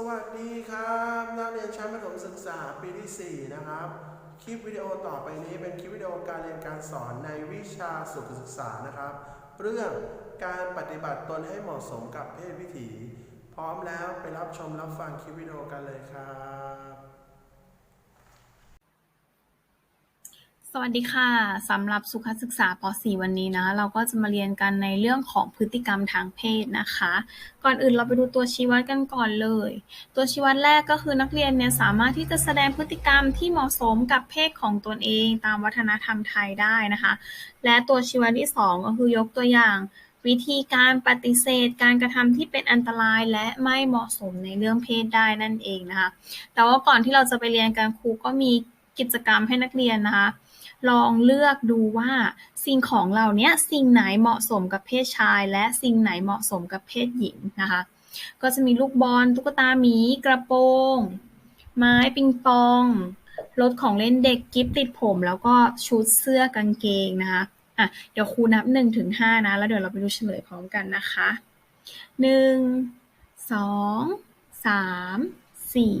สวัสดีครับนักเรียนชั้นประถมศึกษาปีที่ 4 นะครับ คลิปวิดีโอต่อไปนี้เป็นคลิปวิดีโอการเรียนการสอนในวิชาสุขศึกษานะครับ เรื่องการปฏิบัติตนให้เหมาะสมกับเพศวิถี พร้อมแล้วไปรับชมรับฟังคลิปวิดีโอกันเลยครับ สวัสดีค่ะสำหรับสุขศึกษาป .4 วันนี้นะ เราก็จะมาเรียนกันในเรื่องของพฤติกรรมทางเพศนะคะ ก่อนอื่นเราไปดูตัวชี้วัดกันก่อนเลย ตัวชี้วัดแรกก็คือนักเรียนเนี่ยสามารถที่จะแสดงพฤติกรรมที่เหมาะสมกับเพศของตนเองตามวัฒนธรรมไทยได้นะคะ และตัวชี้วัดที่สองก็คือยกตัวอย่าง วิธีการปฏิเสธ การกระทำที่เป็นอันตรายและไม่เหมาะสมในเรื่องเพศได้นั่นเองนะคะ แต่ว่าก่อนที่เราจะไปเรียนกันครูก็มี กิจกรรมให้นักเรียนนะคะ ลองเลือกดูว่าสิ่งของเหล่านี้สิ่งไหนเหมาะสมกับเพศชาย และสิ่งไหนเหมาะสมกับเพศหญิงนะคะ ก็จะมีลูกบอลตุ๊กตาหมีกระโปรงไม้ปิงปองรถของเล่นเด็กกิฟติดผม แล้วก็ชุดเสื้อกางเกงนะคะอะเดี๋ยวครูนับหนึ่งถึงห้านะ แล้วเดี๋ยวเราไปดูเฉลยพร้อมกันนะคะหนึ่งสองสามสี่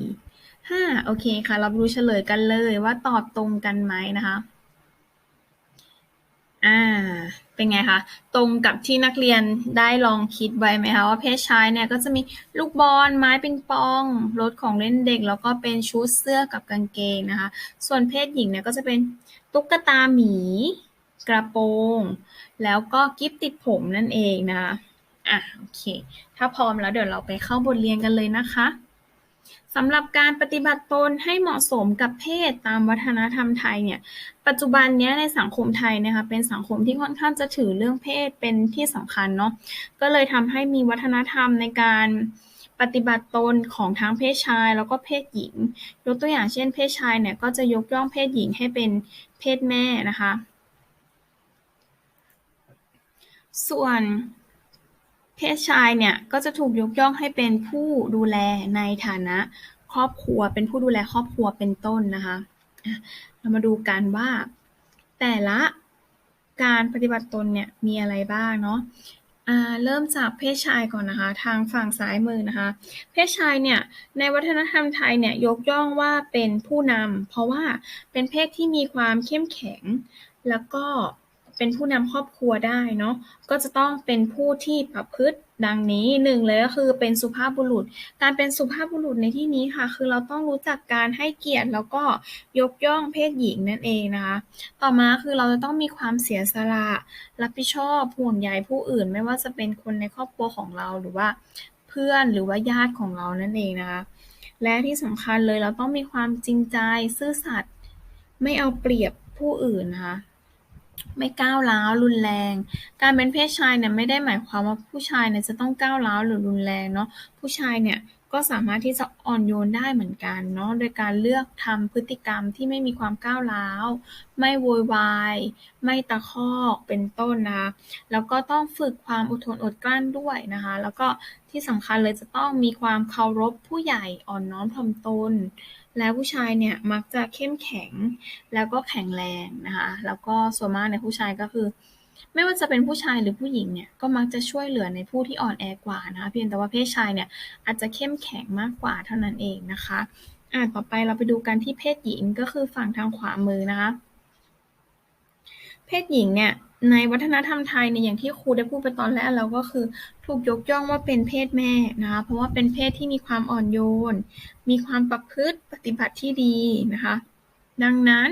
ห้าโอเคค่ะ เราไปดูเฉลยกันเลยว่าตอบตรงกันไหมนะคะ อ่า เป็นไงคะ ตรงกับที่นักเรียนได้ลองคิดไว้ไหมคะว่าเพศชายเนี่ยก็จะมีลูกบอลไม้ปิงปองรถของเล่นเด็ก แล้วก็เป็นชุดเสื้อกับกางเกงนะคะ ส่วนเพศหญิงเนี่ยก็จะเป็นตุ๊กตาหมี กระโปรง แล้วก็กิฟติดผมนั่นเองนะคะอะโอเค ถ้าพร้อมแล้วเดี๋ยวเราไปเข้าบทเรียนกันเลยนะคะ สำหรับการปฏิบัติตนให้เหมาะสมกับเพศตามวัฒนธรรมไทยเนี่ย ปัจจุบันเนี้ยในสังคมไทยนะคะเป็นสังคมที่ค่อนข้างจะถือเรื่องเพศเป็นที่สำคัญเนาะก็เลยทำให้มีวัฒนธรรมในการปฏิบัติตนของทั้งเพศชายแล้วก็เพศหญิง ยกตัวอย่างเช่น เพศชายเนี่ยก็จะยกย่องเพศหญิงให้เป็นเพศแม่นะคะ ส่วน เพศชายเนี่ยก็จะถูกยกย่องให้เป็นผู้ดูแลในฐานะครอบครัว เป็นผู้ดูแลครอบครัวเป็นต้นนะคะ เรามาดูกันว่า แต่ละการปฏิบัติตนเนี่ยมีอะไรบ้างเนาะเริ่มจากเพศชายก่อนนะคะ ทางฝั่งซ้ายมือนะคะ เพศชายเนี่ยในวัฒนธรรมไทยเนี่ยยกย่องว่าเป็นผู้นำเพราะว่าเป็นเพศที่มีความเข้มแข็ง แล้วก็ เป็นผู้นำครอบครัวได้เนาะก็จะต้องเป็นผู้ที่ประพฤติดังนี้หนึ่งเลยก็คือเป็นสุภาพบุรุษ การเป็นสุภาพบุรุษในที่นี้ค่ะ คือเราต้องรู้จักการให้เกียรติแล้วก็ยกย่องเพศหญิงนั่นเองนะคะ ต่อมาคือเราจะต้องมีความเสียสละ รับผิดชอบห่วงใยผู้อื่น ไม่ว่าจะเป็นคนในครอบครัวของเราหรือว่าเพื่อนหรือว่าญาติของเรานั่นเองนะคะ และที่สำคัญเลยเราต้องมีความจริงใจซื่อสัตย์ไม่เอาเปรียบผู้อื่นนะคะ ไม่ก้าวร้าว รุนแรง การเป็นเพศชายเนี่ยไม่ได้หมายความว่าผู้ชายเนี่ยจะต้องก้าวร้าวหรือรุนแรงเนาะ ผู้ชายเนี่ยก็สามารถที่จะอ่อนโยนได้เหมือนกันเนาะ โดยการเลือกทำพฤติกรรมที่ไม่มีความก้าวร้าว ไม่โวยวาย ไม่ตะคอกเป็นต้นนะคะ แล้วก็ต้องฝึกความอดทนอดกลั้นด้วยนะคะ แล้วก็ที่สำคัญเลยจะต้องมีความเคารพผู้ใหญ่อ่อนน้อมถ่อมตน และผู้ชายเนี่ยมักจะเข้มแข็ง แล้วก็แข็งแรงนะคะ แล้วก็ส่วนมากในยผู้ชายก็คือ ไม่ว่าจะเป็นผู้ชายหรือผู้หญิงเนี่ยก็มักจะช่วยเหลือในผู้ที่อ่อนแอกว่านะคะเพียงแต่ว่าเพศชายเนี่ยอาจจะเข้มแข็งมากกว่าเท่านั้นเองนะคะอ่าต่อไปเราไปดูกันที่เพศหญิงก็คือฝั่งทางขวามือนะคะ เพศหญิงเนี่ย ในวัฒนธรรมไทยเนี่ย อย่างที่ครูได้พูดไปตอนแรกแล้วก็คือ ถูกยกย่องว่าเป็นเพศแม่นะคะ เพราะว่าเป็นเพศที่มีความอ่อนโยน มีความประพฤติปฏิบัติที่ดีนะคะ ดังนั้น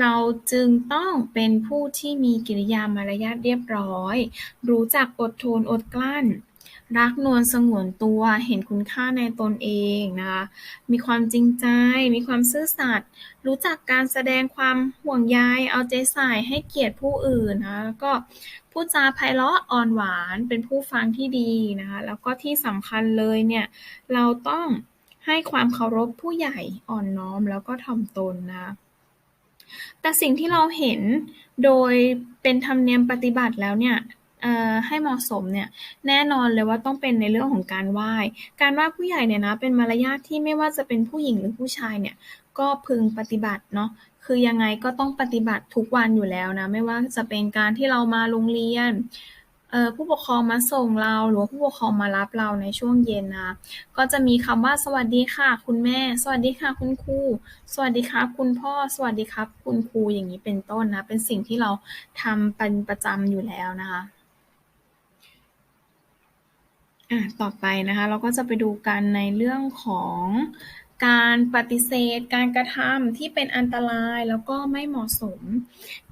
เราจึงต้องเป็นผู้ที่มีกิริยามารยาทเรียบร้อย รู้จักอดทนอดกลั้น รักนวลสงวนตัวเห็นคุณค่าในตนเองนะคะมีความจริงใจ มีความซื่อสัตย์รู้จักการแสดงความห่วงใยเอาใจใส่ให้เกียรติผู้อื่นนะคะแล้วก็พูดจาไพเราะอ่อนหวานเป็นผู้ฟังที่ดีนะคะแล้วก็ที่สำคัญเลยเนี่ยเราต้องให้ความเคารพผู้ใหญ่อ่อนน้อมแล้วก็ถ่อมตนนะแต่สิ่งที่เราเห็นโดยเป็นธรรมเนียมปฏิบัติแล้วเนี่ย ให้เหมาะสมเนี่ย แน่นอนเลยว่าต้องเป็นในเรื่องของการไหว้ การไหว้ผู้ใหญ่เนี่ยนะเป็นมารยาทที่ไม่ว่าจะเป็นผู้หญิงหรือผู้ชายเนี่ยก็พึงปฏิบัติเนาะคือยังไงก็ต้องปฏิบัติทุกวันอยู่แล้วนะไม่ว่าจะเป็นการที่เรามาโรงเรียนผู้ปกครองมาส่งเราหรือผู้ปกครองมารับเราในช่วงเย็นนะคะก็จะมีคำว่าสวัสดีค่ะ คุณแม่ สวัสดีค่ะคุณครูสวัสดีครับคุณพ่อสวัสดีครับ คุณครูอย่างนี้เป็นต้นนะเป็นสิ่งที่เราทำเป็นประจำอยู่แล้วนะคะ อะต่อไปนะคะเราก็จะไปดูกันในเรื่องของการปฏิเสธการกระทำที่เป็นอันตรายแล้วก็ไม่เหมาะสม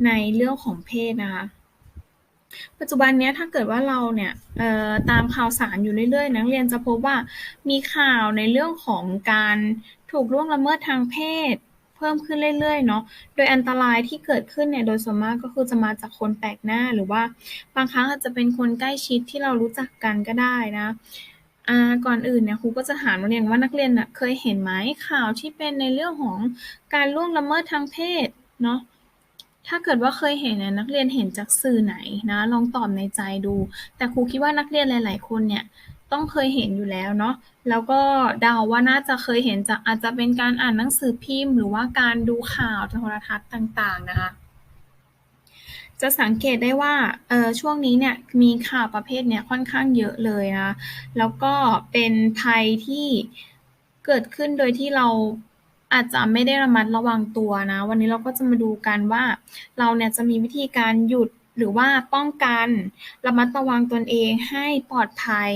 ในเรื่องของเพศนะคะปัจจุบันเนี้ยถ้าเกิดว่าเราเนี่ยตามข่าวสารอยู่เรื่อยๆ นักเรียนจะพบว่ามีข่าวในเรื่องของการถูกล่วงละเมิดทางเพศ พิ่มขึ้นเรื่อยๆเนาะ โดยอันตรายที่เกิดขึ้นเนี่ยโดยส่วนมากก็คือจะมาจากคนแปลกหน้าหรือว่าบางครั้งอาจจะเป็นคนใกล้ชิดที่เรารู้จักกันก็ได้นะก่อนอื่นเนี่ยครูก็จะถามนักเรียนว่านักเรียนน่ะเคยเห็นไหมข่าวที่เป็นในเรื่องของการล่วงละเมิดทางเพศเนาะถ้าเกิดว่าเคยเห็นเนี่ยนักเรียนเห็นจากสื่อไหนนะลองตอบในใจดู แต่ครูคิดว่านักเรียนหลาย ๆ คนเนี่ย ต้องเคยเห็นอยู่แล้วเนาะ แล้วก็เดาว่าน่าจะเคยเห็นจากอาจจะเป็นการอ่านหนังสือพิมพ์ หรือว่าการดูข่าวโทรทัศน์ต่าง ๆ นะคะ จะสังเกตได้ว่าเออช่วงนี้เนี่ยมีข่าวประเภทเนี่ยค่อนข้างเยอะเลยนะแล้วก็เป็นภัยที่เกิดขึ้นโดยที่เราอาจจะไม่ได้ระมัดระวังตัวนะ วันนี้เราก็จะมาดูกันว่าเราเนี่ยจะมีวิธีการหยุดหรือว่าป้องกันระมัดระวังตนเองให้ปลอดภัย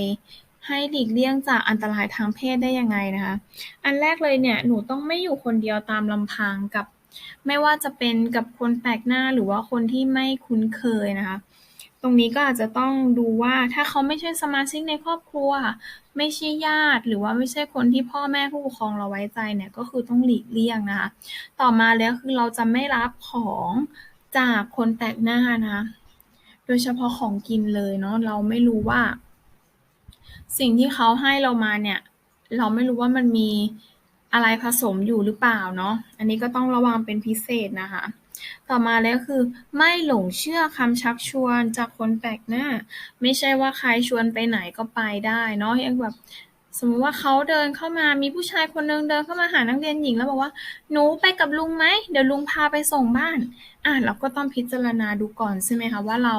ให้หลีกเลี่ยงจากอันตรายทางเพศได้ยังไงนะคะ อันแรกเลยเนี่ยหนูต้องไม่อยู่คนเดียวตามลำพังกับ ไม่ว่าจะเป็นกับคนแปลกหน้าหรือว่าคนที่ไม่คุ้นเคยนะคะ ตรงนี้ก็อาจจะต้องดูว่าถ้าเขาไม่ใช่สมาชิกในครอบครัว ไม่ใช่ญาติ หรือว่าไม่ใช่คนที่พ่อแม่ผู้ปกครองเราไว้ใจเนี่ยก็คือต้องหลีกเลี่ยงนะคะ ต่อมาแล้วคือเราจะไม่รับของจากคนแปลกหน้านะโดยเฉพาะของกินเลยเนาะเราไม่รู้ว่า สิ่งที่เขาให้เรามาเนี่ย เราไม่รู้ว่ามันมีอะไรผสมอยู่หรือเปล่าเนาะ อันนี้ก็ต้องระวังเป็นพิเศษนะคะ ต่อมาแล้วคือ ไม่หลงเชื่อคำชักชวนจากคนแปลกหน้า ไม่ใช่ว่าใครชวนไปไหนก็ไปได้เนาะอย่างแบบสมมติว่าเขาเดินเข้ามามีผู้ชายคนนึงเดินเข้ามาหานักเรียนหญิงแล้วบอกว่าหนูไปกับลุงไหมเดี๋ยวลุงพาไปส่งบ้าน อะเราก็ต้องพิจารณาดูก่อนใช่ไหมคะว่าเรา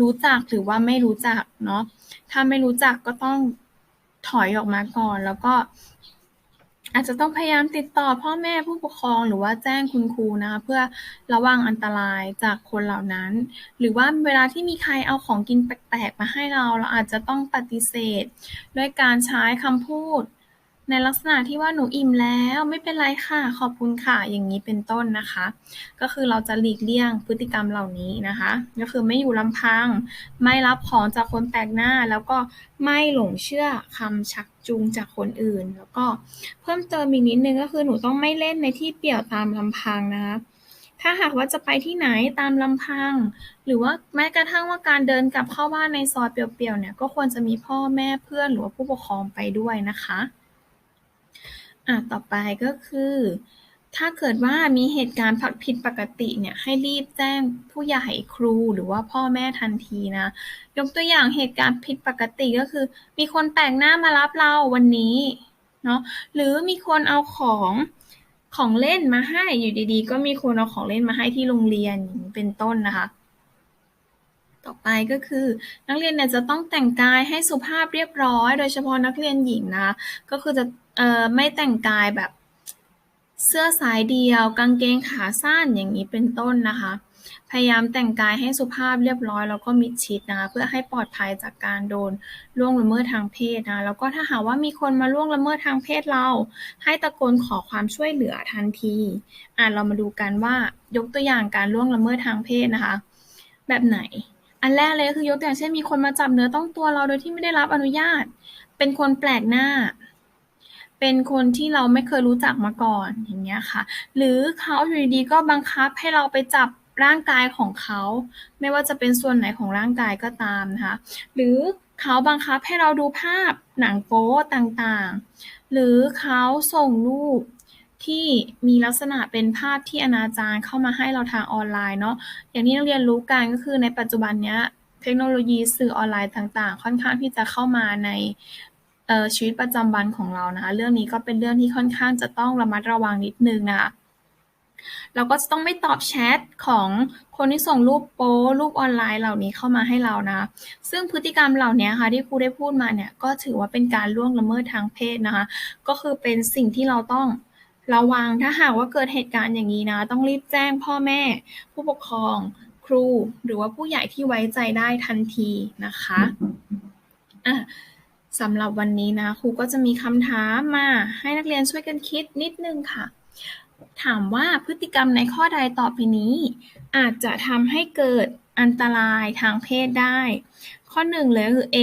รู้จักหรือว่าไม่รู้จักเนาะถ้าไม่รู้จักก็ต้องถอยออกมาก่อน แล้วก็อาจจะต้องพยายามติดต่อพ่อแม่ผู้ปกครองหรือว่าแจ้งคุณครูนะคะเพื่อระวังอันตรายจากคนเหล่านั้น หรือว่าเวลาที่มีใครเอาของกินแปลกๆมาให้เรา เราอาจจะต้องปฏิเสธ ด้วยการใช้คำพูด ในลักษณะที่ว่าหนูอิ่มแล้วไม่เป็นไรค่ะ ขอบคุณค่ะ อย่างนี้เป็นต้นนะคะ ก็คือเราจะหลีกเลี่ยงพฤติกรรมเหล่านี้นะคะ ก็คือไม่อยู่ลำพัง ไม่รับของจากคนแปลกหน้า แล้วก็ไม่หลงเชื่อคำชักจูงจากคนอื่น แล้วก็เพิ่มเติมอีกนิดนึงก็คือหนูต้องไม่เล่นในที่เปี่ยวตามลำพังนะคะถ้าหากว่าจะไปที่ไหนตามลำพัง หรือว่าแม้กระทั่งว่าการเดินกลับเข้าบ้านในซอยเปลี่ยวๆเนี่ยก็ควรจะมีพ่อแม่เพื่อนหรือว่าผู้ปกครองไปด้วยนะคะ อะต่อไปก็คือ ถ้าเกิดว่ามีเหตุการณ์ผิดปกติเนี่ยให้รีบแจ้งผู้ใหญ่ครูหรือว่าพ่อแม่ทันทีนะ ยกตัวอย่างเหตุการณ์ผิดปกติก็คือ มีคนแปลกหน้ามารับเราวันนี้เนาะหรือมีคนเอาของของเล่นมาให้อยู่ดีๆ ก็มีคนเอาของเล่นมาให้ที่โรงเรียนเป็นต้นนะคะ ต่อไปก็คือ นักเรียนเนี่ยจะต้องแต่งกายให้สุภาพเรียบร้อย โดยเฉพาะนักเรียนหญิงนะ ก็คือจะ เอ่อ ไม่แต่งกายแบบเสื้อสายเดียว กางเกงขาสั้น อย่างนี้เป็นต้นนะคะ พยายามแต่งกายให้สุภาพเรียบร้อยแล้วก็มิดชิดนะคะเพื่อให้ปลอดภัยจากการโดนล่วงละเมิดทางเพศนะ แล้วก็ถ้าหากว่ามีคนมาล่วงละเมิดทางเพศเรา ให้ตะโกนขอความช่วยเหลือทันที อะเรามาดูกันว่ายกตัวอย่างการล่วงละเมิดทางเพศนะคะ แบบไหน อันแรกเลยก็คือยกตัวอย่างเช่นมีคนมาจับเนื้อต้องตัวเราโดยที่ไม่ได้รับอนุญาต เป็นคนแปลกหน้า เป็นคนที่เราไม่เคยรู้จักมาก่อน อย่างเงี้ยค่ะ หรือเขาอยู่ดีๆก็บังคับให้เราไปจับร่างกายของเขา ไม่ว่าจะเป็นส่วนไหนของร่างกายก็ตามนะคะ หรือเขาบังคับให้เราดูภาพหนังโป๊ต่างๆ หรือเขาส่งรูปที่มีลักษณะเป็นภาพที่อนาจารเข้ามาให้เราทางออนไลน์เนาะ อย่างที่นักเรียนรู้กันก็คือในปัจจุบันเนี้ยเทคโนโลยีสื่อออนไลน์ต่างๆ ค่อนข้างที่จะเข้ามาใน ชีวิตประจำวันของเรานะคะ เรื่องนี้ก็เป็นเรื่องที่ค่อนข้างจะต้องระมัดระวังนิดนึงนะคะเราก็จะต้องไม่ตอบแชทของคนที่ส่งรูปโป๊รูปออนไลน์เหล่านี้เข้ามาให้เรานะ ซึ่งพฤติกรรมเหล่านี้ค่ะที่ครูได้พูดมาเนี่ยก็ถือว่าเป็นการล่วงละเมิดทางเพศนะคะ ก็คือเป็นสิ่งที่เราต้องระวังถ้าหากว่าเกิดเหตุการณ์อย่างนี้นะ ต้องรีบแจ้งพ่อแม่ ผู้ปกครอง ครู หรือว่าผู้ใหญ่ที่ไว้ใจได้ทันทีนะคะอะ สำหรับวันนี้นะครูก็จะมีคำถามมาให้นักเรียนช่วยกันคิดนิดนึงค่ะ ถามว่าพฤติกรรมในข้อใดต่อไปนี้ อาจจะทำให้เกิดอันตรายทางเพศได้ ข้อหนึ่งเลยคือ A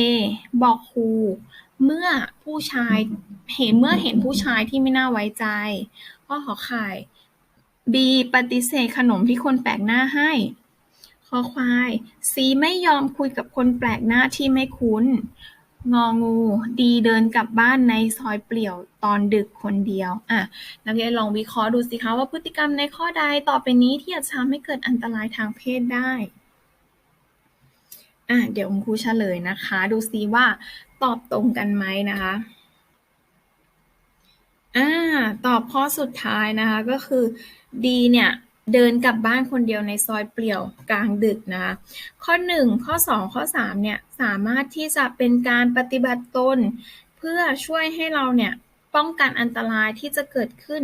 บอกครูเมื่อผู้ชายเห็นเมื่อเห็นผู้ชายที่ไม่น่าไว้ใจ ข้อขอไข่ B ปฏิเสธขนมที่คนแปลกหน้าให้ข้อควาย C ไม่ยอมคุยกับคนแปลกหน้าที่ไม่คุ้น งองู ดีเดินกลับบ้านในซอยเปลี่ยวตอนดึกคนเดียว อะ นักเรียนลองวิเคราะห์ดูสิคะว่าพฤติกรรมในข้อใดต่อไปนี้ที่อาจจะทำให้เกิดอันตรายทางเพศได้ อะ เดี๋ยวคุณครูเฉลยนะคะ ดูซิว่าตอบตรงกันไหมนะคะ อ่า ตอบข้อสุดท้ายนะคะก็คือดีเนี่ย เดินกลับบ้านคนเดียวในซอยเปลี่ยวกลางดึกนะคะข้อ 1 ข้อ 2 ข้อ 3 เนี่ย สามารถที่จะเป็นการปฏิบัติตน เพื่อช่วยให้เราเนี่ยป้องกันอันตรายที่จะเกิดขึ้น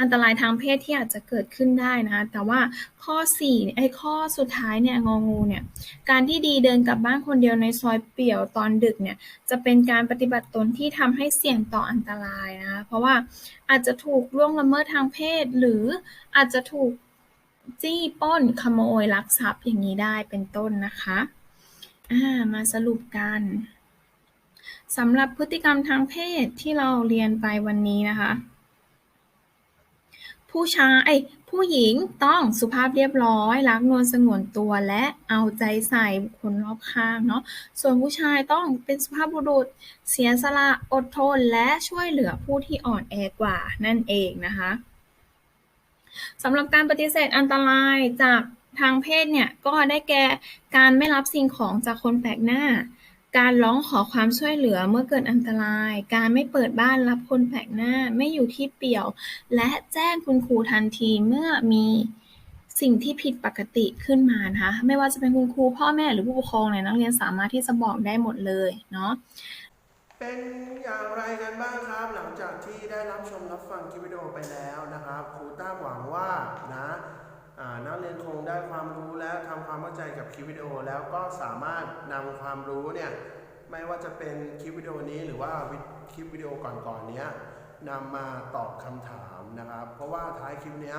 อันตรายทางเพศที่อาจจะเกิดขึ้นได้นะคะแต่ว่าข้อ4ไอ้ข้อสุดท้ายเนี่ยงองูเนี่ย การที่ดีเดินกลับบ้านคนเดียวในซอยเปลี่ยวตอนดึกเนี่ย จะเป็นการปฏิบัติตนที่ทำให้เสี่ยงต่ออันตรายนะคะ เพราะว่าอาจจะถูกล่วงละเมิดทางเพศ หรืออาจจะถูก จี้ปล้นขโมยลักทรัพย์อย่างนี้ได้เป็นต้นนะคะามาสรุปกันสำหรับพฤติกรรมทางเพศที่เราเรียนไปวันนี้นะคะ ผู้ชายผู้หญิงต้องสุภาพเรียบร้อยรักนวลสงวนตัวและเอาใจใส่คคลรอบข้างเนาะส่วนผู้ชายต้องเป็นสุภาพบุรุษ เสียสละอดทนและช่วยเหลือผู้ที่อ่อนแอกว่านั่นเองนะคะ สำหรับการปฏิเสธอันตรายจากทางเพศเนี่ยก็ได้แก่การไม่รับสิ่งของจากคนแปลกหน้า การร้องขอความช่วยเหลือเมื่อเกิดอันตราย การไม่เปิดบ้านรับคนแปลกหน้า ไม่อยู่ที่เปี่ยว และแจ้งคุณครูทันทีเมื่อมีสิ่งที่ผิดปกติขึ้นมานะคะไม่ว่าจะเป็นคุณครูพ่อแม่หรือผู้ปกครองเนี่ยนักเรียนสามารถที่จะบอกได้หมดเลยเนาะ เป็นอย่างไรกันบ้างครับ หลังจากที่ได้รับชมรับฟังคลิปวิดีโอไปแล้วนะครับครูตั้มหวังว่านะนักเรียนคงได้ความรู้แล้วทำความเข้าใจกับคลิปวิดีโอ แล้วก็สามารถนำความรู้เนี่ยไม่ว่าจะเป็นคลิปวิดีโอนี้หรือว่าคลิปวิดีโอก่อนๆเนี้ยนำมาตอบคำถามนะครับ เพราะว่าท้ายคลิปนี้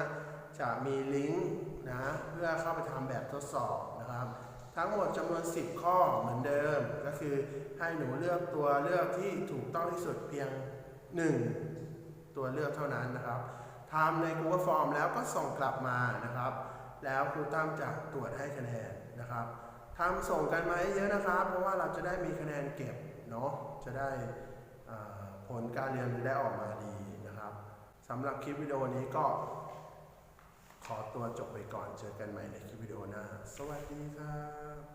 จะมีลิงก์นะเพื่อเข้าไปทำแบบทดสอบนะครับ ทั้งหมดจำนวน 10 ข้อเหมือนเดิม ก็คือให้หนูเลือกตัวเลือกที่ถูกต้องที่สุดเพียง 1 ตัวเลือกเท่านั้นนะครับทำใน Google Form แล้วก็ส่งกลับมานะครับ แล้วครูตั้มจะตรวจให้คะแนนนะครับทำส่งกันมาเยอะนะครับ เพราะว่าเราจะได้มีคะแนนเก็บเนาะจะได้ผลการเรียนได้ออกมาดีนะครับสำหรับคลิปวิดีโอนี้ก็ ขอตัวจบไปก่อนเจอกันใหม่ในคลิปวิดีโอหน้า สวัสดีครับ